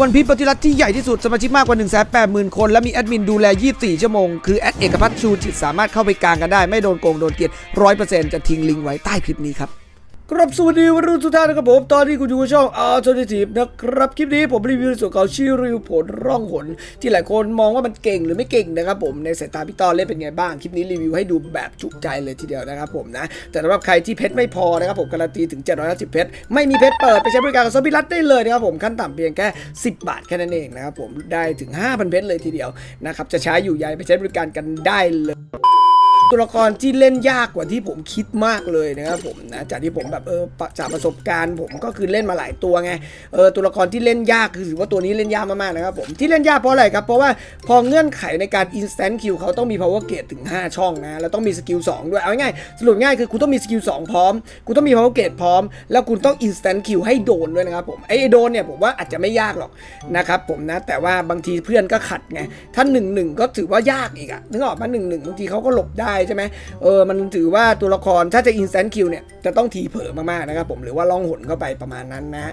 วันพีปฏิรัติที่ใหญ่ที่สุดสมาชิกมากกว่า 1 8 0 0 0 0 คน และมีแอดมินดูแล 24 ชั่วโมง คือแอดเอกพัฒน์ชูจิตสามารถเข้าไปกลางกันได้ ไม่โดนโกงโดนเกลียด100%จะทิ้งลิงก์ไว้ใต้คลิปนี้ครับ ครับสวัสดีวัยรุ่นทุกท่านนะครับผม ตอนนี้คุณอยู่ช่อง Alternative นะครับ คลิปนี้ผมรีวิวส่วนเของชื่อรีวิวผลร่องหน ที่หลายคนมองว่ามันเก่งหรือไม่เก่งนะครับผม ในสายตาพี่ต้อเล่นเป็นไงบ้าง คลิปนี้รีวิวให้ดูแบบจุใจเลยทีเดียวนะครับผมนะ แต่สำหรับใครที่เพชรไม่พอนะครับผมการันตีถึง 750 เพชร ไม่มีเพชรเปิด ไปใช้บริการกับซอมบี้รัตได้เลยนะครับผมขั้นต่ำเพียงแค่ 10 บาทแค่นั้นเองนะครับผมได้ถึง 5,000 เพชรเลยทีเดียวนะครับจะใช้อยู่ใหญ่ไปใช้บริการกันได้เลย ตัวละครที่เล่นยากกว่าที่ผมคิดมากเลยนะครับผมนะจากที่ผมแบบเออจากประสบการณ์ผมก็คือเล่นมาหลายตัวไงเออตัวละครที่เล่นยากคือถือว่าตัวนี้เล่นยากมากๆนะครับผมที่เล่นยากเพราะอะไรครับเพราะว่าพอเงื่อนไขในการ instant kill เขาต้องมี power gate ถึง 5 ช่องนะแล้วต้องมีสกิล2ด้วยเอาง่ายสรุปง่ายคือคุณต้องมีสกิล2พร้อมคุณต้องมี power gate พร้อม แล้วคุณต้อง instant kill ให้โดนด้วยนะครับผมไอ้โดนเนี่ยผมว่าอาจจะไม่ยากหรอกนะครับผมนะแต่ว่าบางทีเพื่อนก็ขัดไงถ้า1นึก็ถือว่ายากอีกอะนึกออกมาหนึ่งหนึ่งบางทีเขาก็หลบได้ใช่ไหมเออมันถือว่าตัวละครถ้าจะ instant kill เนี่ยจะต้องทีเผลอมากๆนะครับผมหรือว่าล่องหนเข้าไปประมาณนั้นนะ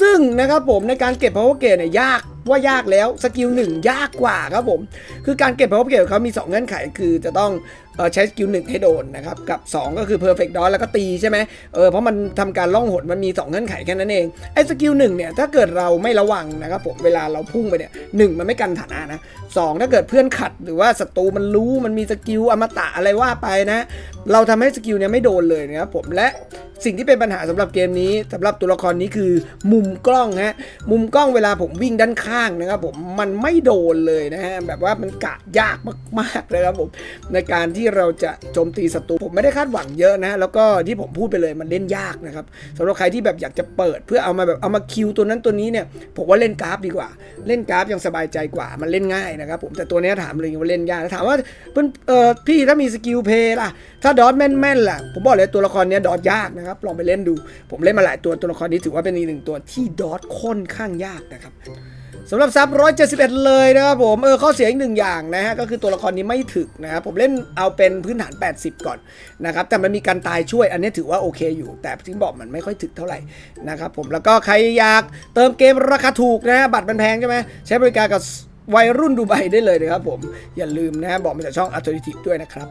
ซึ่งนะครับผมในการเก็บ power gate เนี่ยยาก ว่ายากแล้วสกิลหนึ่งยากกว่าครับผม คือการเก็บ power gate ของเขามี 2 เงื่อนไขคือจะต้องออใช้สกิลหนึ่งให้โดนนะครับ กับ 2 ก็คือ perfect dodge แล้วก็ตีใช่ไหมเออเพราะมันทำการล่องหนมันมี 2 เงื่อนไขแค่นั้นเองไอ้สกิลหนึ่งเนี่ยถ้าเกิดเราไม่ระวังนะครับผมเวลาเราพุ่งไปเนี่ยหนึ่งมันไม่กันฐานะนะสองถ้าเกิดเพื่อนขัดหรือว่าศัตรูมันรู้มันมีสกิลอมตะอะไรว่าไปนะ เราทำให้สกิลเนี่ยไม่โดนเลยนะครับผมและ สิ่งที่เป็นปัญหาสำหรับเกมนี้สำหรับตัวละครนี้คือมุมกล้องฮะมุมกล้องเวลาผมวิ่งด้านข้างนะครับผมมันไม่โดนเลยนะฮะแบบว่ามันกะยากมากๆนะครับผมในการที่เราจะโจมตีศัตรูผมไม่ได้คาดหวังเยอะนะแล้วก็ที่ผมพูดไปเลยมันเล่นยากนะครับสำหรับใครที่แบบอยากจะเปิดเพื่อเอามาแบบเอามาคิวตัวนั้นตัวนี้เนี่ยผมว่าเล่นกราฟดีกว่า เล่นกราฟยังสบายใจกว่ามันเล่นง่ายนะครับผมแต่ตัวนี้ถามเลยว่าเล่นยากถามว่าเพื่อนเออพี่ถ้ามีสกิลเพย์ล่ะถ้าดอทแม่นๆล่ะผมบอกเลยตัวละครเนี้ยดอทยากนะครับลองไปเล่นดู ผมเล่นมาหลายตัวตัวละครนี้ถือว่าเป็นอีกหนึ่งตัวที่ดอทค่อนข้างยากนะครับสำหรับซับ171 เลยนะครับผมเออข้อเสียอีกหนึ่งอย่างนะฮะก็คือตัวละครนี้ไม่ถึกนะครับผมเล่นเอาเป็นพื้นฐาน 80 ก่อนนะครับแต่มันมีการตายช่วยอันนี้ถือว่าโอเคอยู่ แต่ที่บอกมันไม่ค่อยถึกเท่าไหร่นะครับผมแล้วก็ใครอยากเติมเกมราคาถูกนะฮะบัตรมันแพงใช่ไหมใช้บริการกับวัยรุ่นดูไบได้เลยนะครับผมอย่าลืมนะฮะบอกมาจากช่อง a l t e r n a t i v e ด้วยนะครับ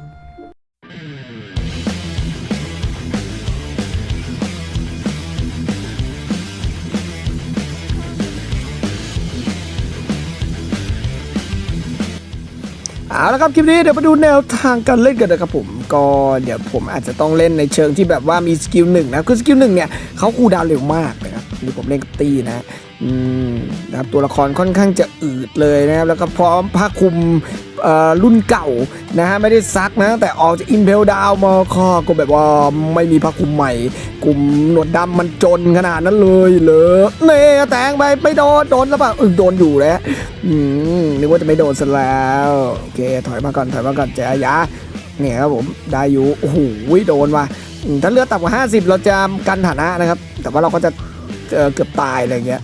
เอาละครับคลิปนี้เดี๋ยวมาดูแนวทางการเล่นกันนะครับผมก็เดี๋ยวผมอาจจะต้องเล่นในเชิงที่แบบว่ามีสกิลหนึ่งนะคือสกิลหนึ่งเนี่ยเขาคูดาวเร็วมากนะครับนี่ผมเล่นกับตีนะอืมนะครับตัวละครค่อนข้างจะอืดเลยนะครับแล้วก็พร้อมผ้าคลุม รุ่นเก่านะฮะไม่ได้ซักนะแต่ออกจากอินเพลดาวมาข้อก็แบบว่าไม่มีผ้าคลุมใหม่ กลุ่มหนวดดำมันจนขนาดนั้นเลยเหรอเน่แตงไปไม่โดนโดนแล้วเปล่าเออโดนอยู่แล้วนึกว่าจะไม่โดนซะแล้วโอเคถอยมาก่อนถอยมาก่อนเจ๊ยะเนี่ยครับผมได้อยู่โอ้โหโดนว่ะถ้าเลือดต่ำกว่า 50 เราจะกันฐานะนะครับ แต่ว่าเราก็จะ เกือบตายอะไรเงี้ย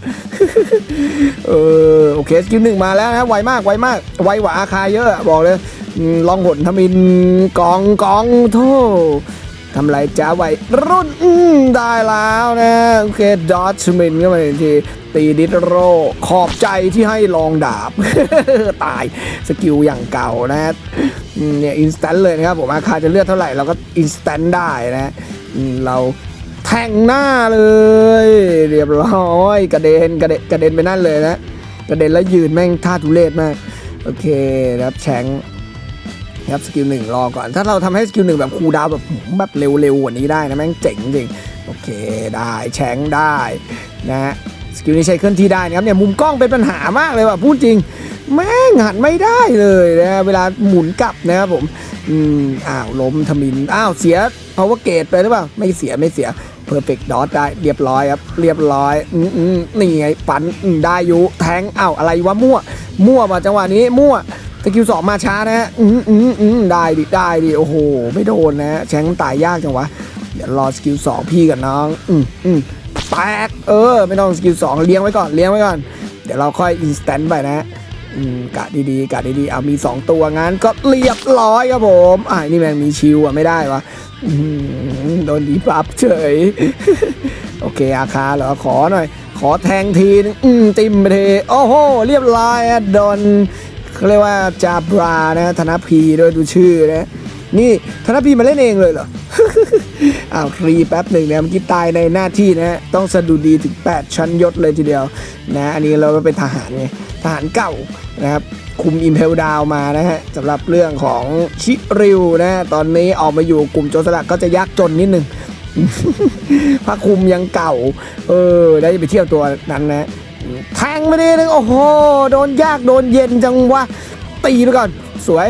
เออโอเคสกิลหนึ่งมาแล้วนะไวมากไวมาก ไวกว่าอาคาเยอะบอกเลยลองหนทมินกองกองโททำไรจ้าไวรุ่นได้แล้วนะโอเคดอทมินก็มาอีกทีตีดิสโรขอบใจที่ให้ลองดาบ ตายสกิลอย่างเก่านะเนี่ยอินสแตนเลยนะครับผมอาคาจะเลือดเท่าไหร่เราก็อินสแตนได้นะเรา งหน้าเลย เรียบร้อยกระเด็นกระเด็นกระเด็นไปนั่นเลยนะกระเด็นแล้วยืนแม่งท่าทุเรศมากโอเคนะครับแชงครับสกิลหนึ่งรอก่อน ถ้าเราทำให้สกิลหนึ่งแบบคูดาวแบบแบบเร็วๆกว่านี้ได้นะแม่งเจ๋งจริงโอเคได้แชงได้นะฮะสกิลนี้ใช้เคลื่อนที่ได้นะครับเนี่ยมุมกล้องเป็นปัญหามากเลยว่ะพูดจริง แม่งหันไม่ได้เลยนะเวลาหมุนกลับนะครับผมอืมอ้าวล้มทมินอ้าวเสีย power gate ไปหรือเปล่าไม่เสียไม่เสีย perfect dot ได้เรียบร้อยครับ เรียบร้อยอืมนี่ไงฟันได้อยู่แทงอ้าวอะไรวะมั่ว มั่วมาจังหวะนี้มั่วสกิลสองมาช้านะฮะอืมอืมอืมได้ดิได้ดิโอ้โห ไม่โดนนะแชงตายยากจังวะเดี๋ยวรอสกิลสองพี่กับน้องอืมอืมแตกเออ ไม่ต้องสกิลสองเลี้ยงไว้ก่อนเลี้ยงไว้ก่อน เดี๋ยวเราค่อยอินสแตนต์ไปนะฮะอืมกะดีๆกะดีๆ เอามี 2 ตัวงั้นก็เรียบร้อยครับผม อ่านี่แม่งมีชิวอะ ไม่ได้วะ โดนดีบัฟเฉย โอเคอาคาเหรอขอหน่อย ขอแทงทีนึงอืมติมไปเทโอ้โห เรียบร้อยอะโดนเขาเรียกว่าจาบรานะธนพีด้วยดูชื่อนะ นี่ธนพีมาเล่นเองเลยเหรออ้าวครีแป๊บหนึ่งนะเมื่อกี้ตายในหน้าที่นะต้องสะดุดีถึง 8 ชั้นยศเลยทีเดียว นะ อันนี้เราก็เป็นทหารไงทหารเก่านะครับ คุมอิมเพลดาวมานะฮะสำหรับเรื่องของชิริวนะ ตอนนี้ออกมาอยู่กลุ่มโจรสลัดก็จะยากจนนิดนึงพระคุมยังเก่า เออ ได้ไปเที่ยวตัวนั้นนะ แทงไม่ได้นึงโอ้โห โดนยากโดนเย็นจังวะ ตีไปก่อน สวย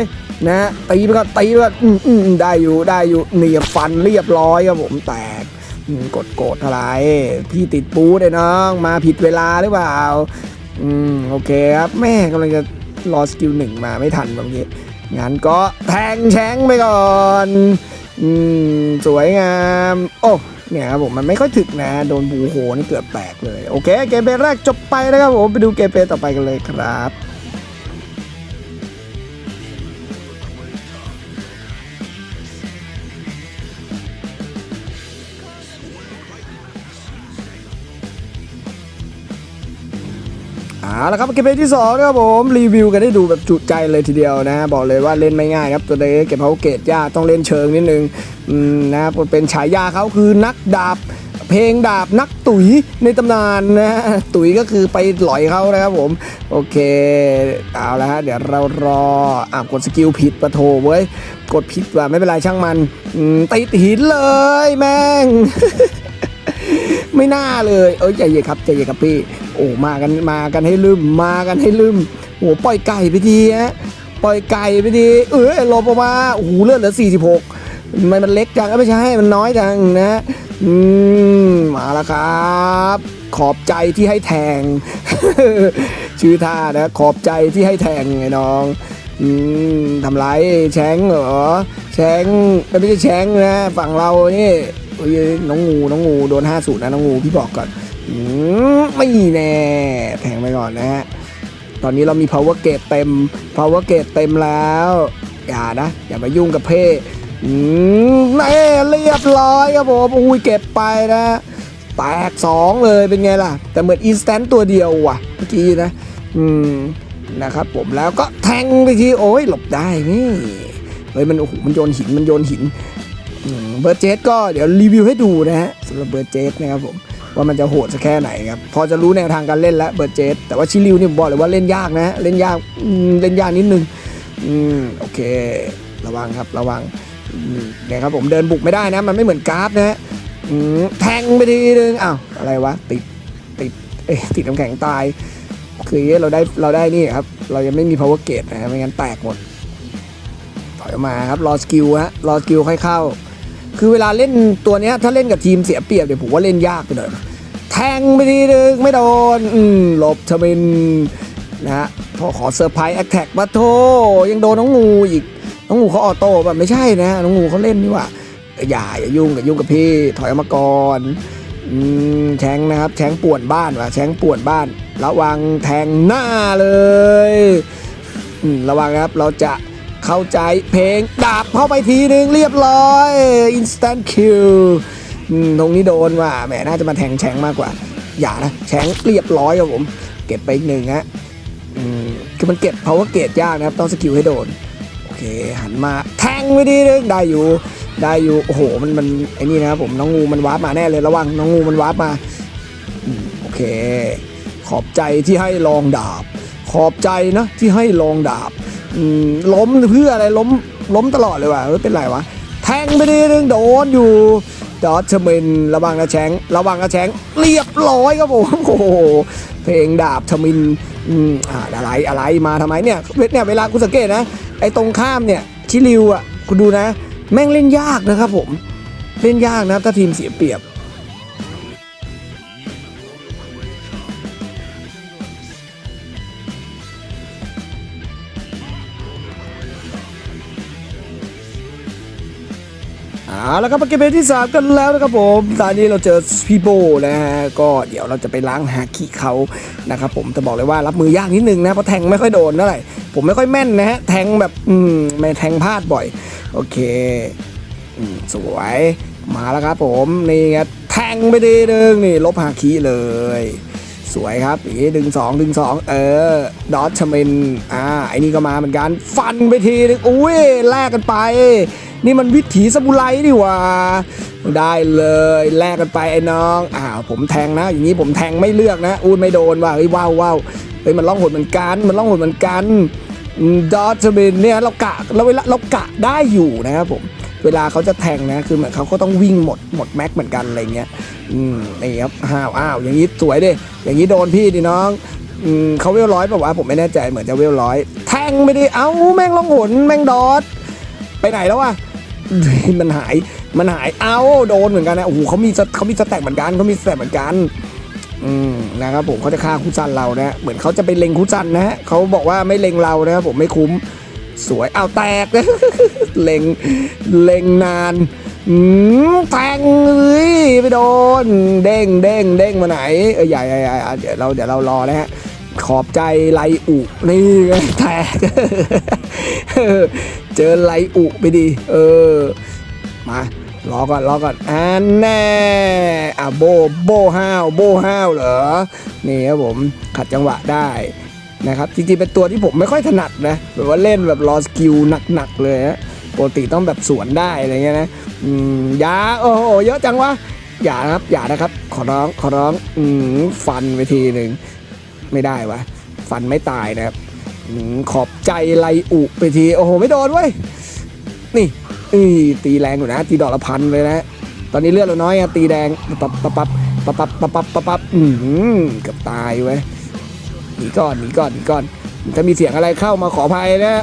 นะตีไปก่อนตีไปก่อนอืมได้อยู่ได้อยู่เหนียบฟันเรียบร้อยครับผมแตกกดโกรธอะไรพี่ติดปูเลยน้อง มาผิดเวลาหรือเปล่า อืม โอเคครับ แม่กำลังจะ รอสกิลหนึ่งมาไม่ทันบางทีงั้นก็แทงแชงไปก่อนอืมสวยงาม โอ้เนี่ยครับผมมันไม่ค่อยถึกนะ โดนบูโหนี่เกือบแตกเลย โอเค เกมเพลย์แรกจบไปนะครับผมไปดูเกมเพลย์ต่อไปกันเลยครับ เอาละครับเกมเพลที่2นะครับผมรีวิวกันได้ดูแบบจุใจเลยทีเดียวนะบอกเลยว่าเล่นไม่ง่ายครับตัวเด็กเก็บเขาเกตยากต้องเล่นเชิงนิดนึงอืมนะเป็นฉายาเขาคือนักดาบเพลงดาบนักตุ๋ยในตำนานนะตุ๋ยก็คือไปหลอยเขานะครับผม โอเค เอาละฮะเดี๋ยวเรารออ่ากดสกิลผิดประโถเว้ย กดผิดว่ะไม่เป็นไรช่างมันติดหินเลยแม่ง ไม่น่าเลย เอ้ยใจเย็นครับใจเย็นครับพี่ โอ้มากันมากันให้ลืมมากันให้ลืมโอ้ปล่อยไก่ไปทีฮะปล่อยไก่ไปทีเออหลบออกมาโอ้โหเลือดเหลือ 46ทำไมมันเล็กจังไม่ใช่มันน้อยจังนะอืมมาแล้วครับขอบใจที่ให้แทง ชื่อท่านะ ขอบใจที่ให้แทงไงน้องอืมทำไรแชงเหรอแชงไม่ใช่แชงนะ ฝั่งเรานี่โอ้ยน้องงูน้องงูโดน50นะน้องงูพี่บอกก่อน ไม่แน่แทงไปก่อนนะฮะ ตอนนี้เรามี power gate เต็ม power gate เต็มแล้ว อย่านะ อย่ามายุ่งกับเพ่อืมแน่เรียบร้อยครับผมอุ้ยเก็บไปนะ แตกสองเลยเป็นไงล่ะ แต่เหมือน instant ตัวเดียวว่ะเมื่อกี้นะ อืมนะครับผมแล้วก็แทงไปทีโอ้ยหลบได้นี่เฮ้ยมันโอ้โหมันโยนหินมันโยนหินเบอร์เจสก็เดี๋ยวรีวิวให้ดูนะฮะสำหรับเบอร์เจสนะครับผม ว่ามันจะโหดสักแค่ไหนครับ พอจะรู้แนวทางการเล่นแล้วเบอร์เจสแต่ว่าชิลิวนี่ผมบอกเลยว่าเล่นยากนะเล่นยากเล่นยากนิดนึงอืมโอเค ระวังครับระวังเนี่ยครับผมเดินบุกไม่ได้นะ มันไม่เหมือนกราฟนะฮะแทงไปทีนึงอ้าวอะไรวะติดติดเอ้ยติดน้ำแข็งตาย คือเราได้เราได้นี่ครับ เรายังไม่มี power gate นะไม่งั้นแตกหมดถอยออกมาครับรอสกิลฮะรอสกิลค่อยเข้า คือเวลาเล่นตัวเนี้ยถ้าเล่นกับทีมเสียเปรียบเดี๋ยวผมว่าเล่นยากไปหน่อย แทงไปทีนึงไม่โดนอืมหลบทมินนะฮะพอขอเซอร์ไพรส์แอคแท็กมาโทยังโดนน้องงูอีก น้องงูเขาออโต้แบบไม่ใช่นะ น้องงูเขาเล่นนี่ว่าอย่าอย่ายุ่งกับยุ่งกับพี่ถอยออกมาก่อนอืมแชงนะครับแชงป่วนบ้านว่ะแชงป่วนบ้าน ระวังแทงหน้าเลยระวังครับเราจะเข้าใจเพลงดาบเข้าไปทีนึงเรียบร้อย instant kill ตรงนี้โดนว่ะแหมน่าจะมาแทงแชงมากกว่า อย่านะแชงเรียบร้อยครับผม เก็บไปอีกหนึ่งฮะอืมคือมันเก็บ power gate ยากนะครับต้องสกิลให้โดนโอเคหันมาแทงไปทีนึงได้อยู่ได้อยู่โอ้โหมันมันไอ้นี่นะครับผมน้องงูมันวาร์ปมาแน่เลยระวังน้องงูมันวาร์ปมาโอเค ขอบใจที่ให้ลองดาบ ขอบใจนะที่ให้ลองดาบอืมล้มเพื่ออะไรล้มล้มตลอดเลยว่ะเออเป็นไรวะแทงไปทีนึงโดนอยู่ จอทเชเมนระวังนะแชงระวังนะแชงเรียบร้อยครับผมโอ้โหเพลงดาบชมินอืมอะไรอะไรมาทำไมเนี่ยเนี่ยเวลาคุณสังเกตนะไอ้ตรงข้ามเนี่ยชิลิวอะคุณดูนะ แม่งเล่นยากนะครับผมเล่นยากนะถ้าทีมเสียเปรียบ เอาแล้วครับเกมเพย์ที่ 3 กันแล้วนะครับผมตอนนี้เราเจอพี่โบนะฮะก็เดี๋ยวเราจะไปล้างหาขี้เขานะครับผมแต่บอกเลยว่ารับมือยากนิดนึงนะเพราะแทงไม่ค่อยโดนเท่าไหร่ผมไม่ค่อยแม่นนะฮะแทงแบบอืมไม่แทงพลาดบ่อย โอเคอืมสวยมาแล้วครับผมนี่ไงแทงไปดีนึงนี่ลบหาคีเลย สวยครับอีดึงสองดึงสองเออดอทชเมนอ่าไอ้นี่ก็มาเหมือนกันฟันไปทีนึงอุ้ยแลกกันไป นี่มันวิถีสมุไรนี่หว่า ได้เลยแลกกันไปไอ้น้องอ่าวผมแทงนะ อย่างนี้ผมแทงไม่เลือกนะอุ้ยไม่โดนว่ะเฮ้ยว้าวว้าวเฮ้ยมันล่องหนเหมือนกันมันล่องหนเหมือนกันดอทชมินเนี่ยเรากะเราเวลาเรากะได้อยู่นะครับผมเวลาเขาจะแทงนะคือเหมือนเขาก็ต้องวิ่งหมดหมดแม็กเหมือนกันอะไรเงี้ยอืมนี่ครับอ้าวอ้าวอย่างนี้สวยดิอย่างนี้โดนพี่ดิน้องอืมเขาเวลร้อยป่าวะผมไม่แน่ใจเหมือนจะเวลร้อยแทงไม่ได้เอ้าแม่งล่องหนแม่งดอดไปไหนแล้ววะ มันหายมันหายเอ้าโดนเหมือนกันนะโอ้โหเขามีเขามีสแต็กเหมือนกันเขามีสแต็กเหมือนกันอืมนะครับผมเขาจะฆ่าคุซันเรานะเหมือนเขาจะไปเล็งคุซันนะฮะเขาบอกว่าไม่เล็งเรานะครับผมไม่คุ้มสวยเอาแตกเล็งเล็งนานแทงเลยไปโดน เด้งเด้งเด้งมาไหนเออใหญ่ใหญ่ใหญ่เดี๋ยวเราเดี๋ยวเรารอนะฮะขอบใจไลอุนี่แตก เจอไลอุไปดิเออ มารอก่อนรอก่อนอันแน่อะโบโบห้าวโบห้าวเหรอ นี่ครับผมขัดจังหวะได้นะครับจริงๆเป็นตัวที่ผมไม่ค่อยถนัดนะแบบว่าเล่นแบบรอสกิลหนักๆเลยฮะปกติต้องแบบสวนได้อะไรเงี้ยนะอืมยาโอ้โหเยอะจังวะอย่านะครับอย่านะครับ ขอร้องขอร้องอืมฟันไปทีหนึ่งไม่ได้วะฟันไม่ตายนะครับ ขอบใจไลอุไปที โอ้โห ไม่โดนเว้ย นี่อือตีแรงอยู่นะ ตีดอกละพันเลยนะ ตอนนี้เลือดเราน้อยอะตีแดงปับปับปับปับปับปับปับปับปับอืมกับตายเว้ยหนีก่อนหนีก่อนหนีก่อน ถ้ามีเสียงอะไรเข้ามาขออภัยนะ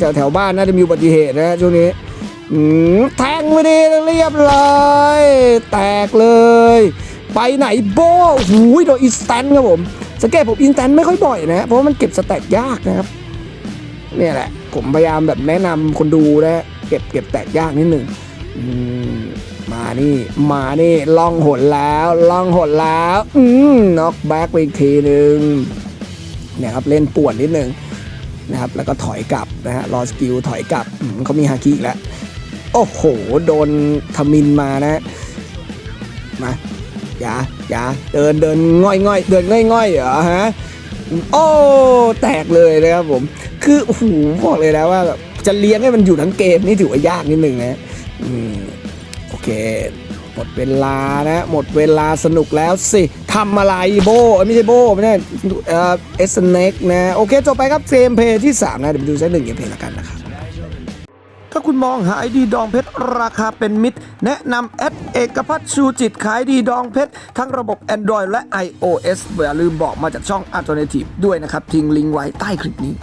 แถวแถวบ้านน่าจะมีอุบัติเหตุนะช่วงนี้อืมแทงไปดีเรียบร้อยแตกเลย ไปไหนโบ้หูยโดนอินสแตนครับผม สังเกตผมอินสแตนไม่ค่อยบ่อยนะ เพราะว่ามันเก็บสแต็กยากนะครับ เนี่ยแหละ ผมพยายามแบบแนะนำคนดูนะเก็บเก็บแตกยากนิดหนึ่งมานี่ มานี่ล่องหนแล้วล่องหนแล้ว อืมน็อกแบ็กไปอีกทีหนึ่งเนี่ยครับเล่นป่วนนิดหนึ่งนะครับ แล้วก็ถอยกลับนะฮะรอสกิลถอยกลับเขามีฮาคิแล้ว โอ้โห โดนทมินมานะ มา อย่าอย่าเดินเดินง่อยง่อยเดินง่อยง่อยเหรอฮะโอ้แตกเลยนะครับผม คือโอ้โหบอกเลยนะว่าแบบจะเลี้ยงให้มันอยู่ทั้งเกมนี่ถือว่ายากนิดนึงนะอืมโอเค หมดเวลานะ หมดเวลาสนุกแล้วสิทำอะไรโบไม่ใช่โบไม่ใช่เอสเน็กนะ โอเค จบไปครับเกมเพลย์ที่ 3 นะ เดี๋ยวไปดูสักหนึ่งเกมเพลย์ละกันนะครับ ถ้าคุณมองหาไอดีดองเพชรราคาเป็นมิตร แนะนำแอดเอกพัฒน์ชูจิตขายดีดองเพชร ทั้งระบบ Android และ iOS อย่าลืมบอกมาจากช่อง Alternative ด้วยนะครับ ทิ้งลิงก์ไว้ใต้คลิปนี้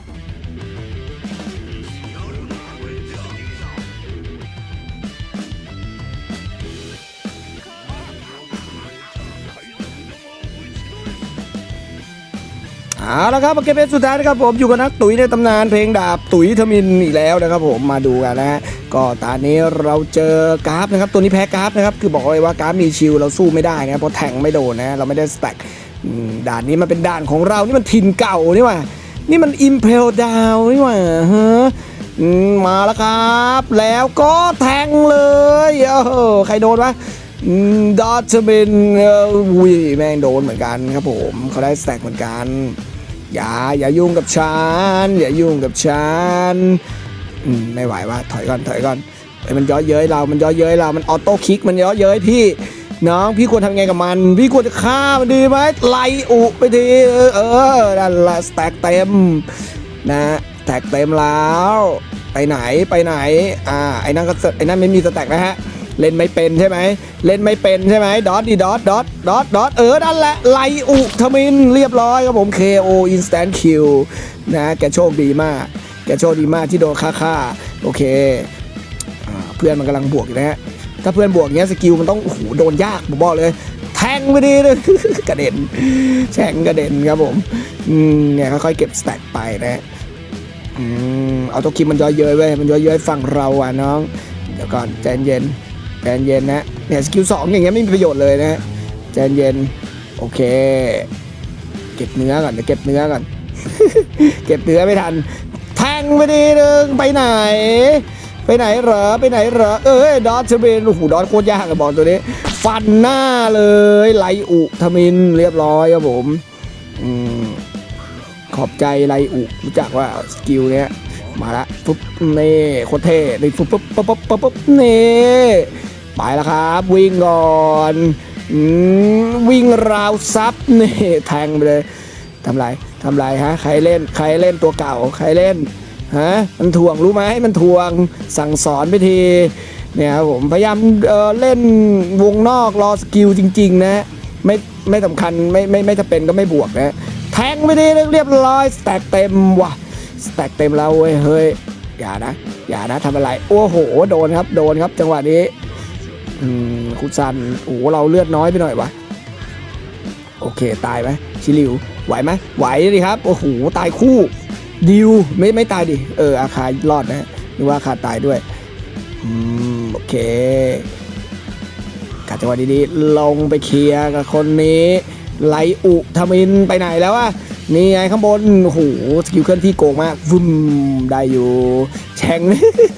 เอาละครับมาเก็บเป็นสุดท้ายนะครับผมอยู่กับนักตุ๋ยในตำนานเพลงดาบตุ๋ยทมินอีกแล้วนะครับผมมาดูกันนะฮะก็ตอนนี้เราเจอกราฟนะครับตัวนี้แพ้กราฟนะครับคือบอกเลยว่ากราฟมีชิลเราสู้ไม่ได้นะเพราะแทงไม่โดนนะเราไม่ได้สแต็กด่านนี้มันเป็นด่านของเรานี่มันถิ่นเก่านี่ว่านี่มันอิมเพลดาวนี่ว่าฮะมาแล้วครับ แล้วก็แทงเลยโอ้โหใครโดนวะดอทเบนวุ้ยแม่งโดนเหมือนกันครับผมเขาได้สแต็กเหมือนกัน อย่าอย่ายุ่งกับฉันอย่ายุ่งกับฉันไม่ไหวว่าถอยก่อนถอยก่อนไอ้มันย้อเย้ยเรา มันย้อเย้ยเรา มันออโต้คลิก มันย้อเย้ยพี่ น้องพี่ควรทำไงกับมัน พี่ควรจะฆ่ามันดีไหมไล่อุไปที เออเออนั่นละสแต็กเต็มนะสแต็กเต็มแล้ว ไปไหนไปไหน อ่า ไอ้นั่นก็ไอ้นั่นไม่มีสแต็กนะฮะ เล่นไม่เป็นใช่ไหมเล่นไม่เป็นใช่ไหมดอทดีดอทดอทดอทดอทเออนั่นแหละไลอุทมินเรียบร้อยครับผม KO instant kill นะแกโชคดีมาก แกโชคดีมากที่โดนฆ่าฆ่าโอเคอเพื่อนมันกำลังบวกอยู่นะฮะถ้าเพื่อนบวกเงี้ยสกิลมันต้องโอ้โหโดนยากผมบอกเลย แทงไปดีเลยกระเด็นแช่งกระเด็นครับผมอืมเนี่ยค่อยๆเก็บสแต็กไปนะฮะอืมเอาตัวคิมมันย้อยเย้ยเว้ยมันย้อยเย้ยฝั่งเราอะน้อง เดี๋ยวก่อนใจเย็น ใจเย็นนะเนี่ยสกิลสองอย่างเงี้ยไม่มีประโยชน์เลยนะใจเย็นโอเค เก็บเนื้อก่อนเดี๋ยวเก็บเนื้อก่อน เก็บเนื้อไม่ทัน แทงไปดีหนึ่งไปไหน ไปไหนเหรอไปไหนเหรอเอ้ยดอทเชเบนโอ้โหดอทโคตรยากอะบอกตัวนี้ ฟันหน้าเลยไลอุทมินเรียบร้อยครับผมอืมขอบใจไรอุรู้จักว่าสกิลเนี้ยมาละปุ๊บนี่โคตรเท่นี่ปุ๊บปุ๊บปุ๊บปุ๊บปุ๊บปุ๊บนี่ ไปแล้วครับ วิ่งก่อนวิ่งราวซับนี่แทงไปเลยทำไรทำไรฮะใครเล่นใครเล่นตัวเก่าใครเล่นฮะมันถ่วงรู้ไหมมันถ่วงสั่งสอนไปทีเนี่ยครับผมพยายามเเล่นวงนอกรอสกิลจริง ๆ นะไม่ไม่สำคัญไม่ไม่ไม่จะเป็นก็ไม่บวกนะแทงไม่ได้เรียบร้อยสแต็กเต็มว่ะสแต็กเต็มแล้วเว้ยเฮ้ยอย่านะอย่านะทำอะไร โอ้โห โดนครับ โดนครับ จังหวะนี้ อืมคุซันโอ้โหเราเลือดน้อยไปหน่อยวะโอเค ตายไหมชิลิว ไหวไหมไหวดิครับ โอ้โห ตายคู่ ดิว ไม่ไม่ตายดิ เออ อาคารอดนะนึกว่าอาคารตายด้วย อืม โอเคกัดจังหวะดีๆ ลงไปเคลียร์กับคนนี้ ไลอุทมินไปไหนแล้วอะนี่ไงข้างบน โอ้โห สกิลเคลื่อนที่โกงมากวุ้มได้อยู่ แชง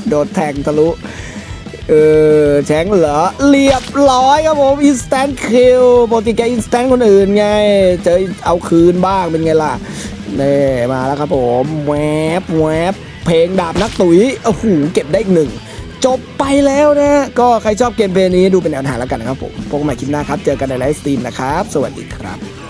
โดนแทงทะลุ เออแชงเหรอเรียบร้อยครับผม instant kill ปกติแก instant คนอื่นไง เจอเอาคืนบ้างเป็นไงล่ะนี่มาแล้วครับผมแวบแวบเพลงดาบนักตุ๋ยโอ้โหเก็บได้อีกหนึ่งจบไปแล้วนะ ก็ใครชอบเกมเพลย์นี้ดูเป็นแนวทางแล้วกันนะครับผมพบกันใหม่คลิปหน้าครับ เจอกันในไลฟ์สตรีมนะครับ สวัสดีครับ